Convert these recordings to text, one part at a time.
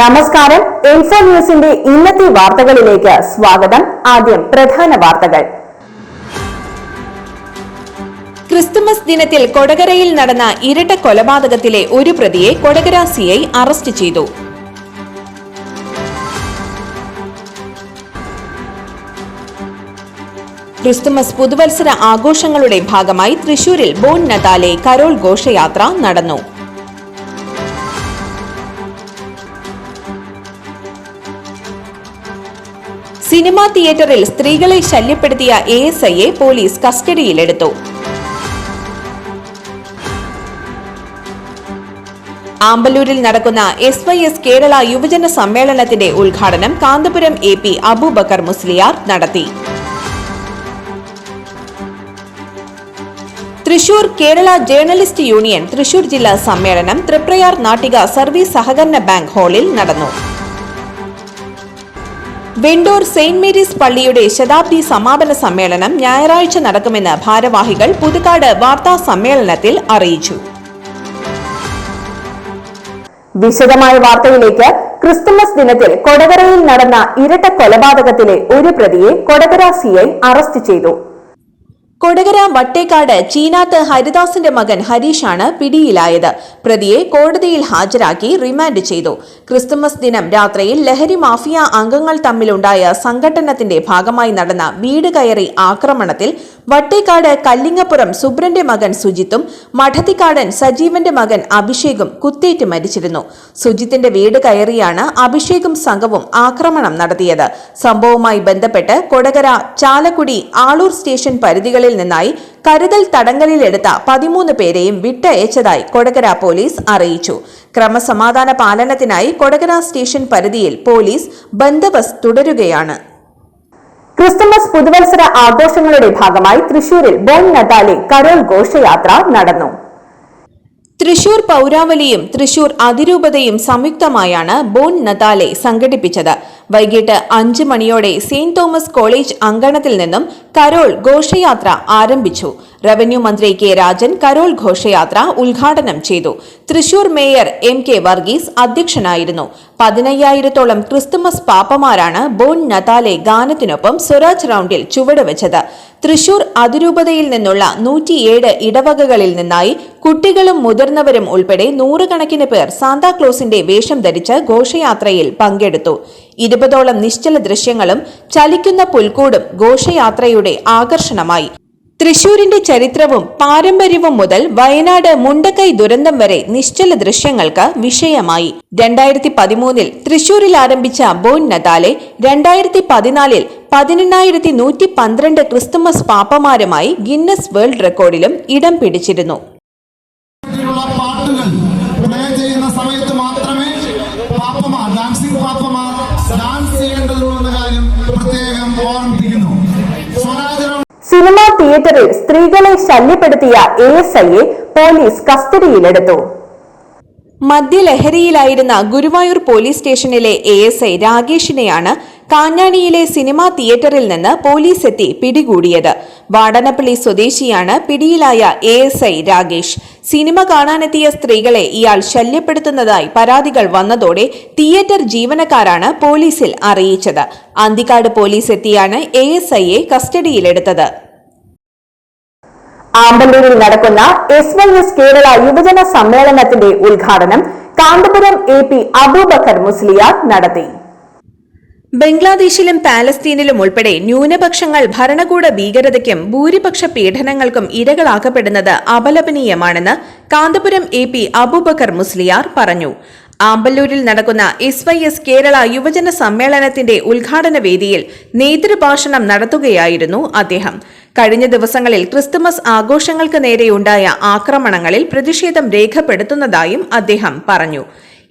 നമസ്കാരം. ഇൻഫോ ന്യൂസിന്റെ ഇന്നത്തെ വാർത്തകളിലേക്ക് സ്വാഗതം. ആദ്യം പ്രധാന വാർത്തകൾ. ക്രിസ്തുമസ് ദിനത്തിൽ കൊടകരയിൽ നടന്ന ഇരട്ട കൊലപാതകത്തിലെ ഒരു പ്രതിയെ കൊടകര സിഐ അറസ്റ്റ് ചെയ്തു. ക്രിസ്തുമസ് പുതുവത്സര ആഘോഷങ്ങളുടെ ഭാഗമായി തൃശൂരിൽ ബോൺ നതാലെ കരോൾ ഘോഷയാത്ര നടന്നു. സിനിമാ തിയേറ്ററിൽ സ്ത്രീകളെ ശല്യപ്പെടുത്തിയ എ എസ് ഐയെ പോലീസ് കസ്റ്റഡിയിലെടുത്തു. ആമ്പല്ലൂരിൽ നടക്കുന്ന എസ് വൈ എസ് കേരള യുവജന സമ്മേളനത്തിന്റെ ഉദ്ഘാടനം കാന്തപുരം എ പി അബൂബക്കർ മുസ്ലിയാർ നടത്തി. തൃശൂർ കേരള ജേർണലിസ്റ്റ് യൂണിയൻ തൃശൂർ ജില്ലാ സമ്മേളനം തൃപ്രയാർ നാട്ടിക സർവീസ് സഹകരണ ബാങ്ക് ഹാളിൽ നടന്നു. വെണ്ടൂർ സെയിന്റ് മേരീസ് പള്ളിയുടെ ശതാബ്ദി സമാപന സമ്മേളനം ഞായറാഴ്ച നടക്കുമെന്ന് ഭാരവാഹികൾ പുതുക്കാട് വാർത്താ സമ്മേളനത്തിൽ അറിയിച്ചു. വിശദമായ വാർത്തയിലേക്ക് ക്രിസ്തുമസ് ദിനത്തിൽ കൊടകരയിൽ നടന്ന ഇരട്ട കൊലപാതകത്തിലെ ഒരു പ്രതിയെ കൊടകര സിഐ അറസ്റ്റ് ചെയ്തു. കൊടകര വട്ടേക്കാട് ചീനാത്ത് ഹരിദാസിന്റെ മകൻ ഹരീഷാണ് പിടിയിലായത്. പ്രതിയെ കോടതിയിൽ ഹാജരാക്കി റിമാൻഡ് ചെയ്തു. ക്രിസ്തുമസ് ദിനം രാത്രിയിൽ ലഹരി മാഫിയ അംഗങ്ങൾ തമ്മിലുണ്ടായ സംഘടനത്തിന്റെ ഭാഗമായി നടന്ന വീട് കയറി ആക്രമണത്തിൽ വട്ടേക്കാട് കല്ലിങ്ങപ്പുറം സുബ്രന്റെ മകൻ സുജിത്തും മഠത്തിക്കാടൻ സജീവന്റെ മകൻ അഭിഷേകും കുത്തേറ്റ് മരിച്ചിരുന്നു. സുജിത്തിന്റെ വീട് കയറിയാണ് അഭിഷേകും സംഘവും ആക്രമണം നടത്തിയത്. സംഭവവുമായി ബന്ധപ്പെട്ട് കൊടകര ചാലക്കുടി ആളൂർ സ്റ്റേഷൻ പരിധികളിൽ നിന്നായി കരുതൽ തടങ്കലിലെടുത്ത പതിമൂന്ന് പേരെയും വിട്ടയച്ചതായി കൊടകര പോലീസ് അറിയിച്ചു. ക്രമസമാധാന പാലനത്തിനായി കൊടകര സ്റ്റേഷൻ പരിധിയിൽ പോലീസ് ബന്ദോബസ്ത് തുടരുകയാണ്. ക്രിസ്തുമസ് പുതുവത്സര ആഘോഷങ്ങളുടെ ഭാഗമായി തൃശൂരിൽ ബോൺ നദാലെ കരോൾ ഘോഷയാത്ര നടന്നു. തൃശൂർ പൗരാവലിയും തൃശൂർ അതിരൂപതയും സംയുക്തമായാണ് ബോൺ നതാലെ സംഘടിപ്പിച്ചത്. വൈകിട്ട് അഞ്ച് മണിയോടെ സെയിന്റ് തോമസ് കോളേജ് അങ്കണത്തിൽ നിന്നും കരോൾ ഘോഷയാത്ര ആരംഭിച്ചു. റവന്യൂ മന്ത്രി കെ രാജൻ കരോൾ ഘോഷയാത്ര ഉദ്ഘാടനം ചെയ്തു. Thrissur mayor M K Varghese അധ്യക്ഷനായിരുന്നു. പതിനയ്യായിരത്തോളം ക്രിസ്തുമസ് പാപ്പമാരാണ് ബോൺ നതാലെ ഗാനത്തിനൊപ്പം സ്വരാജ് റൌണ്ടിൽ ചുവടുവെച്ചത്. തൃശൂർ അതിരൂപതയിൽ നിന്നുള്ള നൂറ്റിയേഴ് ഇടവകകളിൽ നിന്നായി കുട്ടികളും മുതിർന്നവരും ഉൾപ്പെടെ നൂറുകണക്കിന് പേർ സാന്താക്ലോസിന്റെ വേഷം ധരിച്ച് ഘോഷയാത്രയിൽ പങ്കെടുത്തു. ഇരുപതോളം നിശ്ചല ദൃശ്യങ്ങളും ചലിക്കുന്ന പുൽക്കൂടും ഘോഷയാത്രയുടെ ആകർഷണമായി. തൃശൂരിന്റെ ചരിത്രവും പാരമ്പര്യവും മുതൽ വയനാട് മുണ്ടക്കൈ ദുരന്തം വരെ നിശ്ചല ദൃശ്യങ്ങൾക്ക് വിഷയമായി. രണ്ടായിരത്തി പതിമൂന്നിൽ തൃശൂരിൽ ആരംഭിച്ച ബോൺ നദാലെ രണ്ടായിരത്തി പതിനാലിൽ പതിനെണ്ണായിരത്തി നൂറ്റി പന്ത്രണ്ട് ക്രിസ്തുമസ് പാപ്പമാരുമായി ഗിന്നസ് വേൾഡ് റെക്കോർഡിലും ഇടം പിടിച്ചിരുന്നു. ഡാൻസിംഗ് പാപ്പമാർ ഡാൻസ് ചെയ്യേണ്ടതുള്ളൂ എന്ന കാര്യം പ്രത്യേകം സ്വരാജ് സിനിമാ തിയേറ്ററിൽ സ്ത്രീകളെ ശല്യപ്പെടുത്തിയ എ എസ് ഐയെ പോലീസ് കസ്റ്റഡിയിലെടുത്തു. മദ്യലഹരിയിലായിരുന്ന ഗുരുവായൂർ പോലീസ് സ്റ്റേഷനിലെ എ എസ് ഐ രാകേഷിനെയാണ് കാഞ്ഞാണിയിലെ സിനിമാ തിയേറ്ററിൽ നിന്ന് പോലീസ് എത്തി പിടികൂടിയത്. വാടനപ്പള്ളി സ്വദേശിയാണ് പിടിയിലായ A S I Rakesh. Cinema കാണാനെത്തിയ സ്ത്രീകളെ ഇയാൾ ശല്യപ്പെടുത്തുന്നതായി പരാതികൾ വന്നതോടെ തിയേറ്റർ ജീവനക്കാരാണ് പോലീസിൽ അറിയിച്ചത്. അന്തിക്കാട് പോലീസ് എത്തിയാണ് എ എസ് ഐയെ കസ്റ്റഡിയിലെടുത്തത്. ആമ്പല്ലൂരിൽ നടക്കുന്ന എസ് വൈ എസ് കേരള യുവജന സമ്മേളനത്തിന്റെ ഉദ്ഘാടനം കാന്തപുരം എ പി അബൂബക്കർ മുസ്ലിയാർ നടത്തി. ബംഗ്ലാദേശിലും പാലസ്തീനിലും ഉൾപ്പെടെ ന്യൂനപക്ഷങ്ങൾ ഭരണകൂട ഭീകരതയ്ക്കും ഭൂരിപക്ഷ പീഡനങ്ങൾക്കും ഇരകളാക്കപ്പെടുന്നത് അപലപനീയമാണെന്ന് കാന്തപുരം എ പി അബൂബക്കർ മുസ്ലിയാർ പറഞ്ഞു. ആമ്പല്ലൂരിൽ നടക്കുന്ന എസ് വൈ എസ് കേരള യുവജന സമ്മേളനത്തിന്റെ ഉദ്ഘാടന വേദിയിൽ നേതൃഭാഷണം നടത്തുകയായിരുന്നു അദ്ദേഹം. കഴിഞ്ഞ ദിവസങ്ങളിൽ ക്രിസ്തുമസ് ആഘോഷങ്ങൾക്ക് നേരെയുണ്ടായ ആക്രമണങ്ങളിൽ പ്രതിഷേധം രേഖപ്പെടുത്തുന്നതായും അദ്ദേഹം പറഞ്ഞു.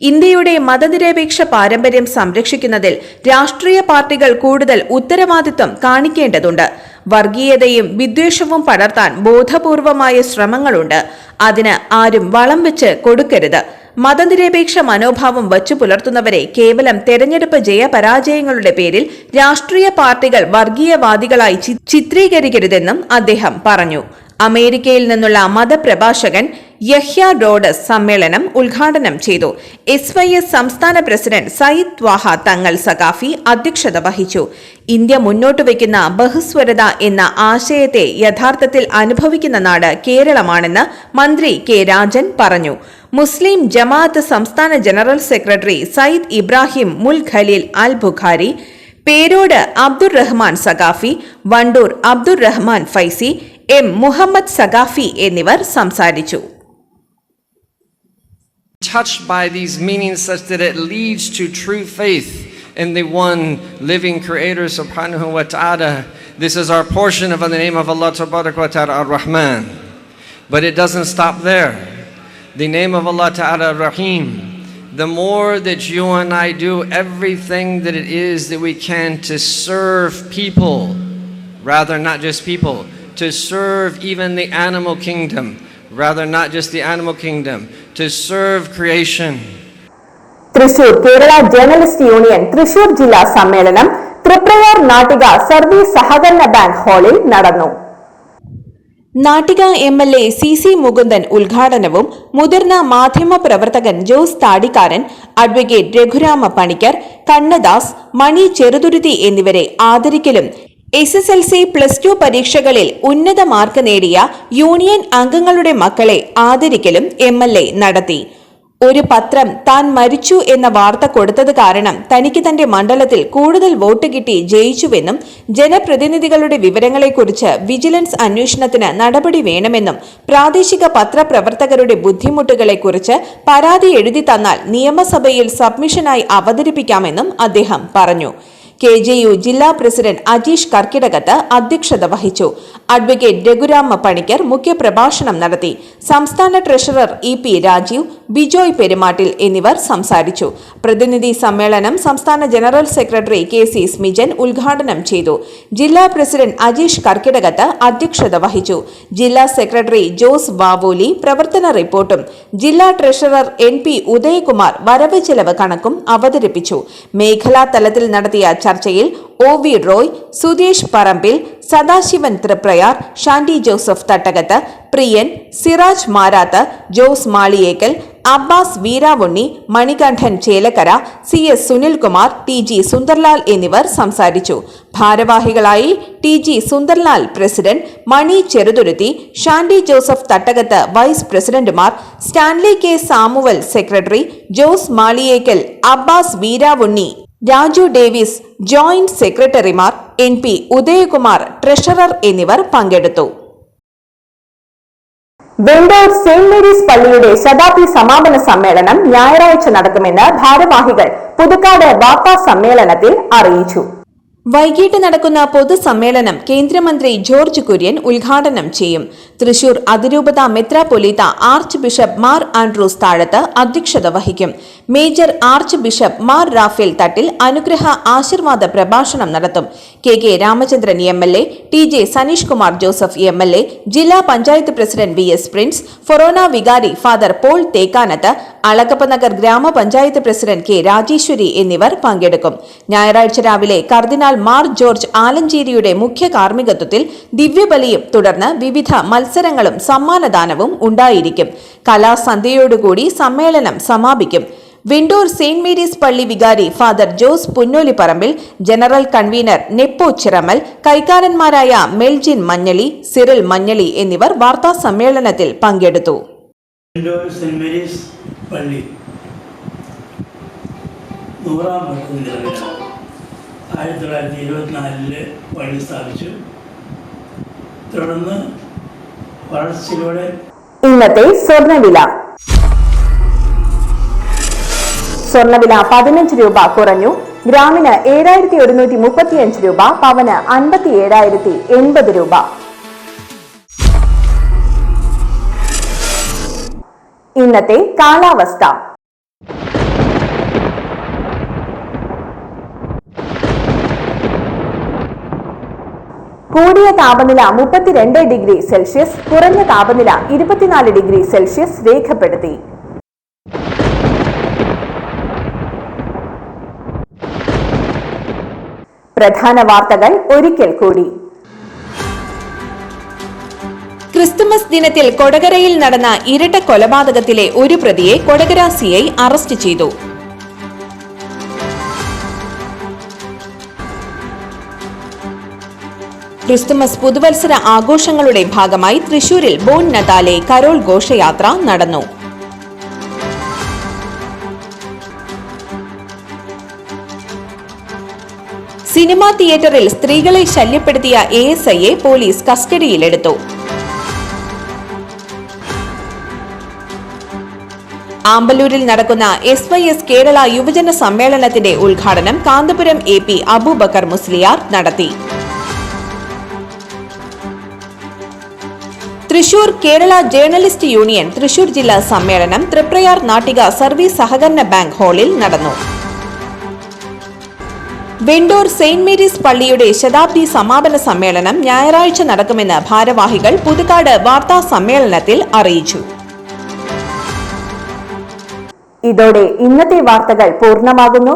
ഇന്ത്യയുടെ മതനിരപേക്ഷ പാരമ്പര്യം സംരക്ഷിക്കുന്നതിൽ രാഷ്ട്രീയ പാർട്ടികൾ കൂടുതൽ ഉത്തരവാദിത്വം കാണിക്കേണ്ടതുണ്ട്. വർഗീയതയും വിദ്വേഷവും പടർത്താൻ ബോധപൂർവമായ ശ്രമങ്ങളുണ്ട്. അതിന് ആരും വളം വെച്ച് കൊടുക്കരുത്. മതനിരപേക്ഷ മനോഭാവം വച്ചു പുലർത്തുന്നവരെ കേവലം തെരഞ്ഞെടുപ്പ് ജയപരാജയങ്ങളുടെ പേരിൽ രാഷ്ട്രീയ പാർട്ടികൾ വർഗീയവാദികളായി ചിത്രീകരിക്കരുതെന്നും അദ്ദേഹം പറഞ്ഞു. അമേരിക്കയിൽ നിന്നുള്ള മതപ്രഭാഷകൻ യഹ്യ ഡോഡ് സമ്മേളനം ഉദ്ഘാടനം ചെയ്തു. എസ് വൈ എസ് സംസ്ഥാന പ്രസിഡന്റ് സയ്യിദ് വാഹ തങ്ങൾ സഖാഫി അധ്യക്ഷത വഹിച്ചു. ഇന്ത്യ മുന്നോട്ട് വയ്ക്കുന്ന ബഹുസ്വരത എന്ന ആശയത്തെ യഥാർത്ഥത്തിൽ അനുഭവിക്കുന്ന നാട് കേരളമാണെന്ന് മന്ത്രി കെ രാജൻ പറഞ്ഞു. മുസ്ലിം ജമാഅത്ത് സംസ്ഥാന general secretary Sayyid Ibrahim ul Khaleel al Bukhari Perode Abdur Rahman Saqafi Vandoor Abdur Rahman Faizy M Muhammad Saqafi എന്നിവർ സംസാരിച്ചു. Touched by these meanings such that it leads to true faith in the one living creator subhanahu wa ta'ala. This is our portion of the name of Allah ta'ala ar-Rahman. But it doesn't stop there. The name of Allah ta'ala ar-Rahim. The more that you and I do everything that it is that we can to serve people, rather not just people, to serve even the animal kingdom, rather not just the animal kingdom, to serve creation. Thrissur Kerala journalist union Thrissur ജില്ലാ സമ്മേളനം Triprayar Nattika service സഹകരണ bank ഹാളിൽ നടന്നു Nattika M L A C C Mukundan ഉദ്ഘാടനവും മുതിർന്ന മാധ്യമ പ്രവർത്തകൻ Jose Thadikkaran advocate Raghurama Panicker Kannadas Mani Cheruthuruthy എന്നിവരെ ആദരിക്കലും S S L C plus two പരീക്ഷകളിൽ ഉന്നത മാർക്ക് നേടിയ യൂണിയൻ അംഗങ്ങളുടെ മക്കളെ ആദരിക്കലും എം എൽ എ നടത്തി. ഒരു പത്രം താൻ മരിച്ചു എന്ന വാർത്ത കൊടുത്തത് കാരണം തനിക്ക് തന്റെ മണ്ഡലത്തിൽ കൂടുതൽ വോട്ട് കിട്ടി ജയിച്ചുവെന്നും ജനപ്രതിനിധികളുടെ വിവരങ്ങളെക്കുറിച്ച് വിജിലൻസ് അന്വേഷണത്തിന് നടപടി വേണമെന്നും പ്രാദേശിക പത്രപ്രവർത്തകരുടെ ബുദ്ധിമുട്ടുകളെക്കുറിച്ച് പരാതി എഴുതി തന്നാൽ നിയമസഭയിൽ സബ്മിഷനായി അവതരിപ്പിക്കാമെന്നും അദ്ദേഹം പറഞ്ഞു. കെ ജെ യു ജില്ലാ പ്രസിഡന്റ് അജീഷ് കർക്കിടകത്ത് അധ്യക്ഷത വഹിച്ചു. അഡ്വക്കേറ്റ് രഘുരാമ പണിക്കർ മുഖ്യപ്രഭാഷണം നടത്തി. സംസ്ഥാന treasurer E P Rajeev Bijoy Perumattil എന്നിവർ സംസാരിച്ചു. പ്രതിനിധി സമ്മേളനം സംസ്ഥാന general secretary K C Smijan ഉദ്ഘാടനം ചെയ്തു. ജില്ലാ പ്രസിഡന്റ് അജീഷ് കർക്കിടകത്ത് അധ്യക്ഷത വഹിച്ചു. ജില്ലാ സെക്രട്ടറി ജോസ് വാവോലി പ്രവർത്തന റിപ്പോർട്ടും ജില്ലാ ട്രഷറർ എൻ പി ഉദയകുമാർ വരവ് ചെലവ് കണക്കും അവതരിപ്പിച്ചു. മേഖലാ തലത്തിൽ നടത്തിയ ചർച്ചയിൽ O V Roy Sudheesh Parambil Sadasivan Triprayar Shandy Joseph Thattakath Priyan Siraj Marath Jose Maliyekkal Abbas Veeravunni Manikandan Chelakkara C S Sunilkumar T G Sundarlal എന്നിവർ സംസാരിച്ചു. ഭാരവാഹികളായി T G Sundarlal president Mani Cheruthuruthy Shandy Joseph Thattakath vice പ്രസിഡന്റുമാർ Stanley K Samuel secretary Jose Maliyekkal Abbas Veeravunni Raju Davis joint സെക്രട്ടറിമാർ N P Udayakumar treasurer എന്നിവർ പങ്കെടുത്തു. Vendoor saint Mary's പള്ളിയുടെ ശതാബ്ദി സമാപന സമ്മേളനം ഞായറാഴ്ച നടക്കുമെന്ന് ഭാരവാഹികൾ പുതുക്കാട് വാർത്താ സമ്മേളനത്തിൽ അറിയിച്ചു. വൈകിട്ട് നടക്കുന്ന പൊതുസമ്മേളനം കേന്ദ്രമന്ത്രി ജോർജ് കുര്യൻ ഉദ്ഘാടനം ചെയ്യും. തൃശൂർ അതിരൂപത മെത്രാപൊലീത്ത arch bishop Mar Andrews Thazhath അധ്യക്ഷത വഹിക്കും. Major arch bishop Mar Rafale Thattil അനുഗ്രഹ ആശീർവാദ പ്രഭാഷണം നടത്തും. K K Ramachandran M L A T J Saneesh Kumar Joseph M L A ജില്ലാ panchayat president V S Prince forane വികാരി ഫാദർ പോൾ തേക്കാനത്ത് അളക്കപ്പനഗർ നഗർ ഗ്രാമപഞ്ചായത്ത് പ്രസിഡന്റ് കെ രാജേശ്വരി എന്നിവർ പങ്കെടുക്കും. ഞായറാഴ്ച രാവിലെ കർദിനാൾ മാർ ജോർജ് ആലഞ്ചേരിയുടെ മുഖ്യ കാർമ്മികത്വത്തിൽ ദിവ്യബലിയും തുടർന്ന് വിവിധ മത്സരങ്ങളും സമ്മാനദാനവും ഉണ്ടായിരിക്കും. കലാസന്ധ്യയോടുകൂടി സമ്മേളനം സമാപിക്കും. വിണ്ടൂർ സെയിന്റ് മേരീസ് പള്ളി വികാരി father Jose Punnoliparambil general convener Neppo Chiramal കൈക്കാരന്മാരായ Meljin Manjali Cyril Manjali എന്നിവർ വാർത്താ സമ്മേളനത്തിൽ പങ്കെടുത്തു. വിൻഡോർ പള്ളി നൂറാം വർഷം നിലവിലാണ് ആയിരത്തി തൊള്ളായിരത്തി ഇരുപത്തിനാലിൽ പള്ളി സ്ഥാപിച്ചു. തുടർന്ന് വളർച്ചയിലൂടെ ഇന്നത്തെ സ്വർണവില. സ്വർണവില പതിനഞ്ച് രൂപ കുറഞ്ഞു. ഗ്രാമിന് ഏഴായിരത്തി ഒരുന്നൂറ്റി മുപ്പത്തിയഞ്ച് രൂപ പവന് അൻപത്തി ഏഴായിരത്തി എൺപത് രൂപ. ഇന്നത്തെ കാലാവസ്ഥ. കൂടിയ താപനില മുപ്പത്തിരണ്ട് ഡിഗ്രി സെൽഷ്യസ് കുറഞ്ഞ താപനില ഇരുപത്തിനാല് ഡിഗ്രി സെൽഷ്യസ് രേഖപ്പെടുത്തി. പ്രധാന വാർത്തകൾ ഒരിക്കൽ കൂടി. ക്രിസ്തുമസ് ദിനത്തിൽ കൊടകരയിൽ നടന്ന ഇരട്ട കൊലപാതകത്തിലെ ഒരു പ്രതിയെ കൊടകര സിഐ അറസ്റ്റ് ചെയ്തു. ക്രിസ്തുമസ് പുതുവത്സര ആഘോഷങ്ങളുടെ ഭാഗമായി തൃശൂരിൽ ബോൺ നതാലെ കരോൾ ഘോഷയാത്ര നടന്നു. സിനിമാ തിയേറ്ററിൽ സ്ത്രീകളെ ശല്യപ്പെടുത്തിയ എ എസ് ഐയെ പോലീസ് കസ്റ്റഡിയിലെടുത്തു. ആമ്പല്ലൂരിൽ നടക്കുന്ന എസ് വൈ എസ് കേരള യുവജന സമ്മേളനത്തിന്റെ ഉദ്ഘാടനം കാന്തപുരം എ പി അബൂബക്കർ മുസ്ലിയാർ നടത്തി. തൃശൂർ കേരള ജേർണലിസ്റ്റ് യൂണിയൻ തൃശൂർ ജില്ലാ സമ്മേളനം തൃപ്രയാർ നാട്ടിക സർവീസ് സഹകരണ ബാങ്ക് ഹാളിൽ നടന്നു. വെണ്ടൂർ സെയിന്റ് മേരീസ് പള്ളിയുടെ ശതാബ്ദി സമാപന സമ്മേളനം ഞായറാഴ്ച നടക്കുമെന്ന് ഭാരവാഹികൾ പുതുക്കാട് വാർത്താ സമ്മേളനത്തിൽ അറിയിച്ചു. ഇതോടെ ഇന്നത്തെ വാർത്തകൾ പൂർണമാകുന്നു.